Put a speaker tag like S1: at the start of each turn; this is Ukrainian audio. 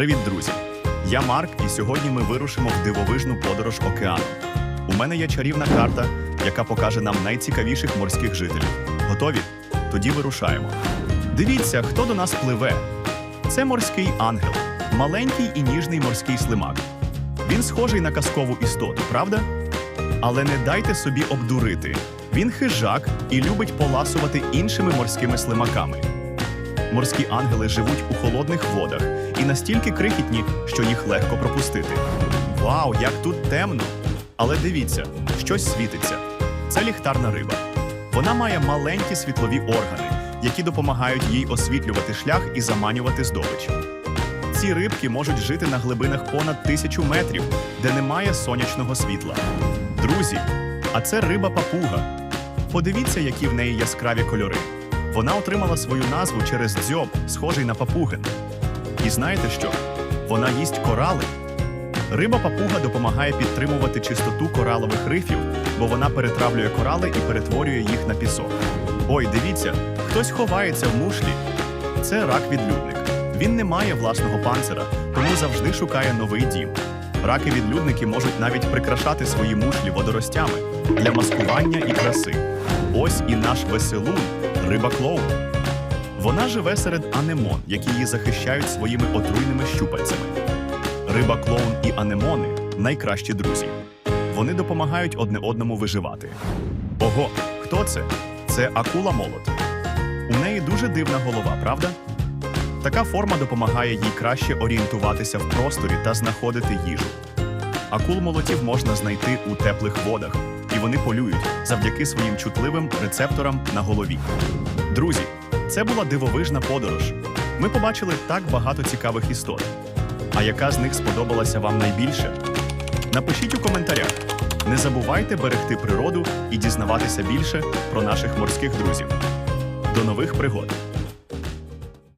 S1: Привіт, друзі! Я Марк, і сьогодні ми вирушимо в дивовижну подорож океаном. У мене є чарівна карта, яка покаже нам найцікавіших морських жителів. Готові? Тоді вирушаємо. Дивіться, хто до нас пливе. Це морський ангел, маленький і ніжний морський слимак. Він схожий на казкову істоту, правда? Але не дайте собі обдурити. Він хижак і любить поласувати іншими морськими слимаками. Морські ангели живуть у холодних водах і настільки крихітні, що їх легко пропустити. Вау, як тут темно! Але дивіться, щось світиться. Це ліхтарна риба. Вона має маленькі світлові органи, які допомагають їй освітлювати шлях і заманювати здобич. Ці рибки можуть жити на глибинах понад тисячу метрів, де немає сонячного світла. Друзі, а це риба папуга. Подивіться, які в неї яскраві кольори. Вона отримала свою назву через дзьоб, схожий на папугин. І знаєте що? Вона їсть корали. Риба папуга допомагає підтримувати чистоту коралових рифів, бо вона перетравлює корали і перетворює їх на пісок. Ой, дивіться, хтось ховається в мушлі. Це рак-відлюдник. Він не має власного панцира, тому завжди шукає новий дім. Раки-відлюдники можуть навіть прикрашати свої мушлі водоростями для маскування і краси. Ось і наш веселун риба клоун. Вона живе серед анемон, які її захищають своїми отруйними щупальцями. Риба клоун і анемони найкращі друзі. Вони допомагають одне одному виживати. Ого, хто це? Це акула молот. У неї дуже дивна голова, правда? Така форма допомагає їй краще орієнтуватися в просторі та знаходити їжу. Акул молотів можна знайти у теплих водах, і вони полюють завдяки своїм чутливим рецепторам на голові. Друзі, це була дивовижна подорож. Ми побачили так багато цікавих істот. А яка з них сподобалася вам найбільше? Напишіть у коментарях. Не забувайте берегти природу і дізнаватися більше про наших морських друзів. До нових пригод!